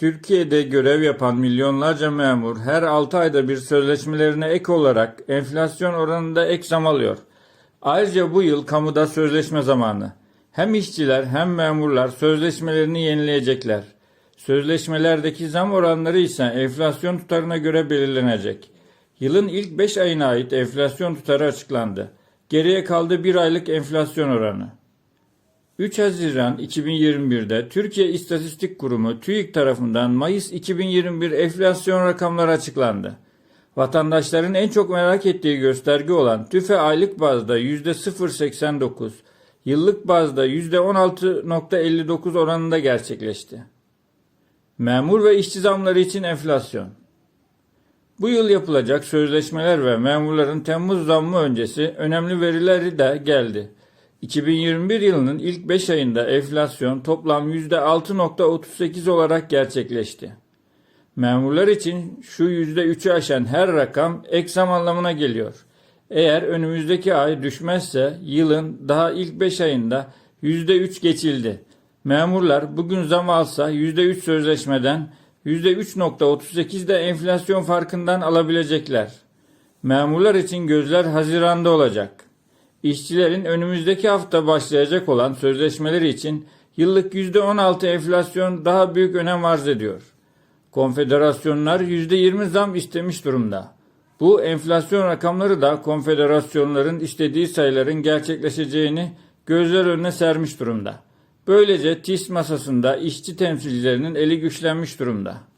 Türkiye'de görev yapan milyonlarca memur her 6 ayda bir sözleşmelerine ek olarak enflasyon oranında ek zam alıyor. Ayrıca bu yıl kamuda sözleşme zamanı. Hem işçiler hem memurlar sözleşmelerini yenileyecekler. Sözleşmelerdeki zam oranları ise enflasyon tutarına göre belirlenecek. Yılın ilk 5 ayına ait enflasyon tutarı açıklandı. Geriye kaldı 1 aylık enflasyon oranı. 3 Haziran 2021'de Türkiye İstatistik Kurumu TÜİK tarafından Mayıs 2021 enflasyon rakamları açıklandı. Vatandaşların en çok merak ettiği gösterge olan TÜFE aylık bazda %0.89, yıllık bazda %16.59 oranında gerçekleşti. Memur ve işçi zamları için enflasyon. Bu yıl yapılacak sözleşmeler ve memurların Temmuz zammı öncesi önemli verileri de geldi. 2021 yılının ilk 5 ayında enflasyon toplam %6.38 olarak gerçekleşti. Memurlar için şu %3'ü aşan her rakam ek zam anlamına geliyor. Eğer önümüzdeki ay düşmezse yılın daha ilk 5 ayında %3 geçildi. Memurlar bugün zam alsa %3 sözleşmeden %3.38 de enflasyon farkından alabilecekler. Memurlar için gözler Haziran'da olacak. İşçilerin önümüzdeki hafta başlayacak olan sözleşmeleri için yıllık %16 enflasyon daha büyük önem arz ediyor. Konfederasyonlar %20 zam istemiş durumda. Bu enflasyon rakamları da konfederasyonların istediği sayıların gerçekleşeceğini gözler önüne sermiş durumda. Böylece TİS masasında işçi temsilcilerinin eli güçlenmiş durumda.